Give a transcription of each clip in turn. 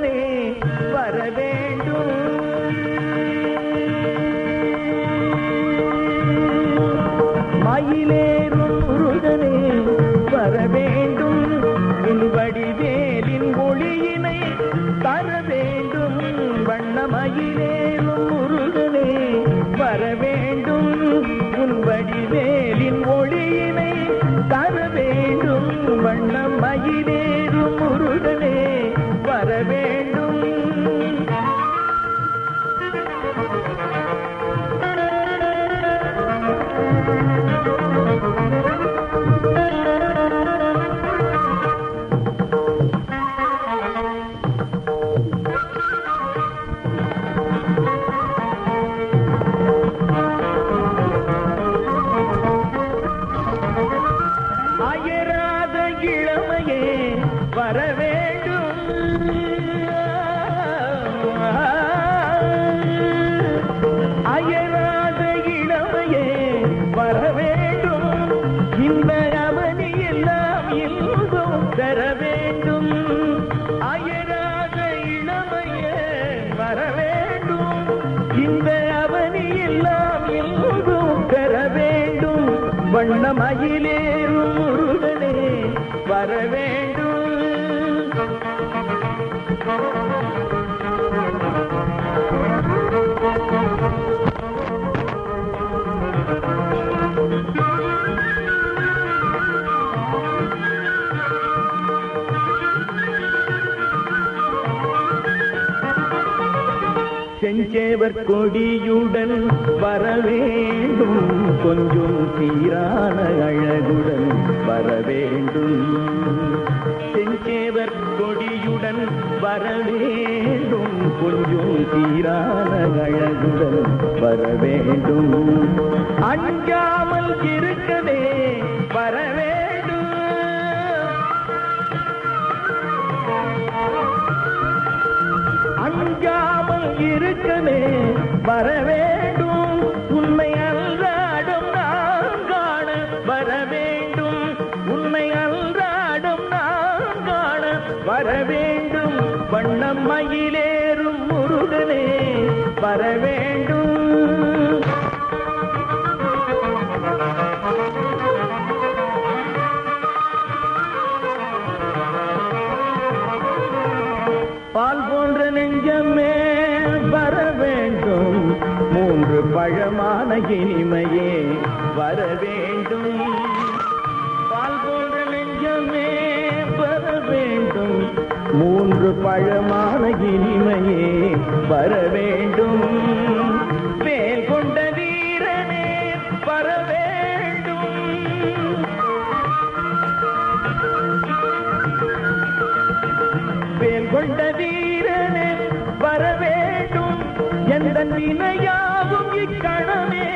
இறைவனே வர வேண்டும். மயிலேறும் முருகனே வர வேண்டும். என் வடிவேலின் ஒளியினை தர வேண்டும். வண்ண மயிலே வர வேண்டும். அயராத இளமையே வர வேண்டும். இந்த அவனி எல்லாம் இன்பம் தர வேண்டும். அயராத இளமையே வர வேண்டும். இந்த அவனி எல்லாம் இன்பம் தர வேண்டும். வண்ணமயிலேறும் முருகனே வர வேண்டும். செஞ்சேவர் கொடியுடன் வர வேண்டும் கொஞ்சம் சீரான அழகுடன் வர வரவேண்டும். கொஞ்சம் சீரான அழகுடன் வரவேண்டும். அஞ்சாமல் இருக்கவே வர வேண்டும் அஞ்சாமல் இருக்கவே வர வேண்டும் உண்மை அல்லாடும் நான் காண வர வேண்டும் உண்மை அல்லாடும் நான் காண வரவே மயிலேறும் முருகனே வர வேண்டும் பால் போன்ற நெஞ்சமே வர வேண்டும் மூன்று பழமான இனிமையே வர வேண்டும் வர வேண்டும். வேல் கொண்ட வீரனே வர வேண்டும். வேல் கொண்ட வீரனே வர வேண்டும். எந்த வினையாவும் இக்கணமே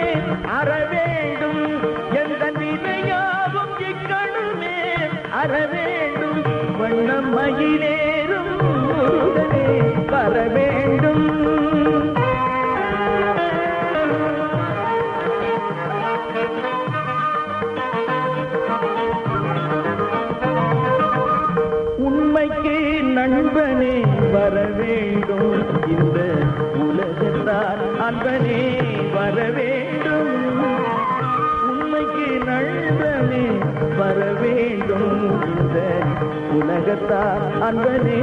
அற வேண்டும். எந்த வினையாவும் இக்கணமே அற வேண்டும். வண்ணம் மயிலேறும் வர வேண்டும். உண்மைக்கு நண்பனே வர வேண்டும். இந்த உலகத்தார் அன்பனே வர வேண்டும். உலகத்தார் அன்பனே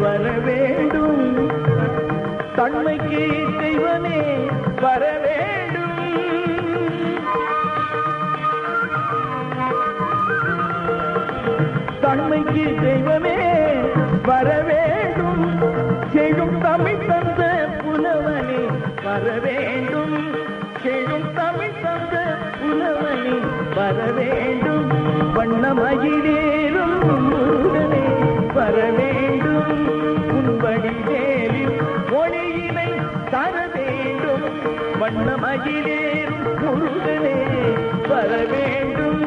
வர வேண்டும். தன்மைக்கு தெய்வனே வர வேண்டும். தன்மைக்கு தெய்வமே வர வேண்டும். செய்யும் தமிழ் தந்த புலவனே வர வேண்டும். செய்யும் தமிழ் தந்த புலவனே வர வேண்டும். வண்ணமயிலே வண்ணமகிலேறும் முருகனே வர வேண்டும்